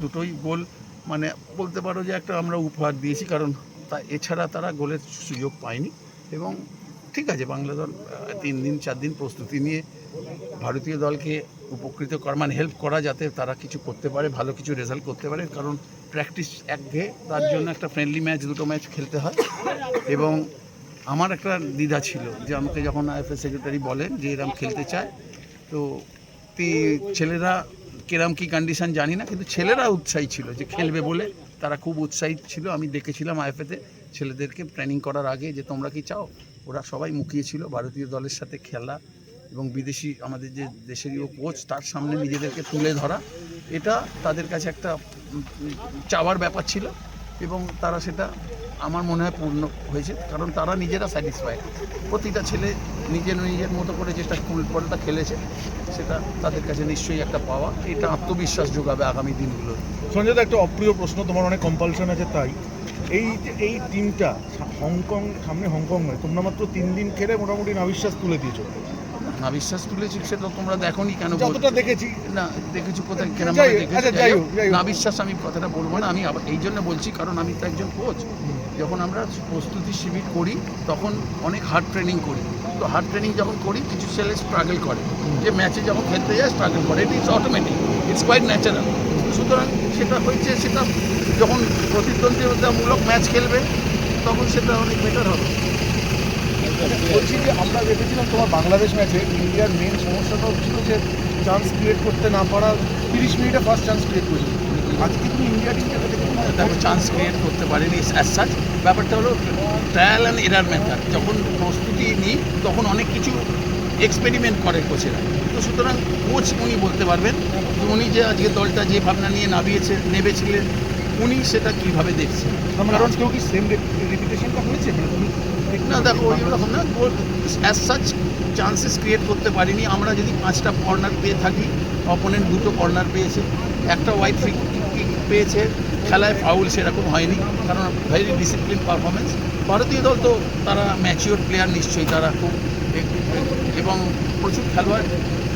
দুটোই গোল। মানে বলতে পারো যে একটা আমরা উপহার দিয়েছি, কারণ তা এছাড়া তারা গোলের সুযোগ পায়নি। এবং ঠিক আছে, বাংলা দল তিন দিন, চার দিন প্রস্তুতি নিয়ে ভারতীয় দলকে উপকৃত করা মানে হেল্প করা যাতে তারা কিছু করতে পারে, ভালো কিছু রেজাল্ট করতে পারে। কারণ প্র্যাকটিস একঘেয়ে তার জন্য একটা ফ্রেন্ডলি ম্যাচ দুটো ম্যাচ খেলতে হয়। এবং আমার একটা দ্বিধা ছিল যে আমাকে যখন আইএফএ সেক্রেটারি বলেন যে এরম খেলতে চায় তি- ছেলেরা কিরম কি কন্ডিশন জানি না, কিন্তু ছেলেরা উৎসাহী ছিল যে খেলবে বলে। তারা খুব উৎসাহিত ছিল। আমি দেখেছিলাম আইএফএতে ছেলেদেরকে প্ল্যানিং করার আগে যে তোমরা কি চাও? ওরা সবাই মুখিয়ে ছিল ভারতীয় দলের সাথে খেলা এবং বিদেশি আমাদের যে দেশেরই কোচ তার সামনে নিজেদেরকে তুলে ধরা। এটা তাদের কাছে একটা চাওয়ার ব্যাপার ছিল। এবং তারা সেটা আমার মনে হয় পূর্ণ হয়েছে। কারণ তারা নিজেরা স্যাটিসফাইড প্রতিটা ছেলে নিজের নিজের মতো করে যেটা ফুটবলটা খেলেছে, সেটা তাদের কাছে নিশ্চয়ই একটা পাওয়া। এটা আত্মবিশ্বাস যোগাবে আগামী দিনগুলো সঞ্জয় একটা অপ্রিয় প্রশ্ন, তোমার অনেক কম্পালশন আছে তাই। এই এই টিমটা হংকং, সামনে হংকং নয়, তোমরা মাত্র তিন দিন খেলে মোটামুটি নাবিশ্বাস তুলে দিয়েছ। না বিশ্বাস তুলেছি সেটা তোমরা দেখোনি কেন? যতটা দেখেছি। না দেখেছি কোথায় কেন আচ্ছা। না বিশ্বাস আমি কথাটা বলব না আমি এই জন্য বলছি কারণ আমি তো একজন কোচ যখন আমরা প্রস্তুতি শিবির করি তখন অনেক হার্ড ট্রেনিং করি। তো হার্ড ট্রেনিং যখন করি কিছু ছেলে স্ট্রাগল করে। যে ম্যাচে যখন খেলতে যায় স্ট্রাগল করে। It is automatic it's quite natural সুতরাং সেটা হয়েছে সেটা যখন প্রতিদ্বন্দ্বিতামূলক ম্যাচ খেলবে তখন সেটা অনেক বেটার হবে। বলছি যে আমরা দেখেছিলাম তোমার বাংলাদেশ ম্যাচে ইন্ডিয়ার মেন সমস্যাটা হচ্ছিল যে চান্স ক্রিয়েট করতে না পারা তিরিশ মিনিটে ফার্স্ট চান্স ক্রিয়েট করেছিল আজকে তুমি ইন্ডিয়া টিমটাকে দেখে মনে হয় দেখো চান্স ক্রিয়েট করতে পারেনি অ্যাজ সাচ ব্যাপারটা হলো ট্রায়াল অ্যান্ড এরার মেথড যখন প্রস্তুতি নিই তখন অনেক কিছু এক্সপেরিমেন্ট করে কোচেরা তো সুতরাং কোচ উনি বলতে পারবেন উনি যে আজকে দলটা যে ভাবনা নিয়ে নামিয়েছে নেবেছিলেন উনি সেটা কীভাবে দেখছেন? কারণ কেউ কি সেম রেপুটেশনটা হয়েছে? তুমি না, দেখো, ওই রকম না অ্যাজ সাচ চান্সেস ক্রিয়েট করতে পারিনি। আমরা যদি পাঁচটা কর্নার পেয়ে থাকি অপোনেন্ট দুটো কর্নার পেয়েছে, একটা হোয়াইট ফ্রি কিক পেয়েছে, খেলায় ফাউল সেরকম হয়নি, কারণ ভেরি ডিসিপ্লিন পারফরমেন্স ভারতীয় দল তো তারা ম্যাচিওর প্লেয়ার নিশ্চয়ই, তারা খুব এবং প্রচুর খেলোয়াড়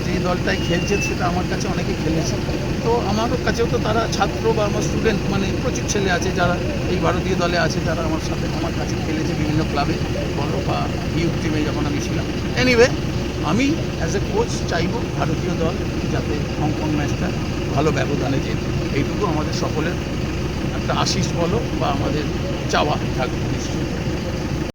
যে দলটায় খেলছে, সেটা আমার কাছে অনেকে খেলেছে। তো আমার কাছেও তো তারা ছাত্র বা আমার স্টুডেন্ট মানে প্রচুর ছেলে আছে যারা এই ভারতীয় দলে আছে, যারা আমার সাথে, আমার কাছে খেলেছে। ক্লাবে বলো বা ইউথ টিমে যখন আমি ছিলাম। এনিওয়ে আমি অ্যাজ এ কোচ চাইব ভারতীয় দল যাতে হংকং ম্যাচটা ভালো ব্যবধানে যেত। এইটুকু আমাদের সকলের একটা আশিস বলো বা আমাদের চাওয়া থাকবে নিশ্চয়ই।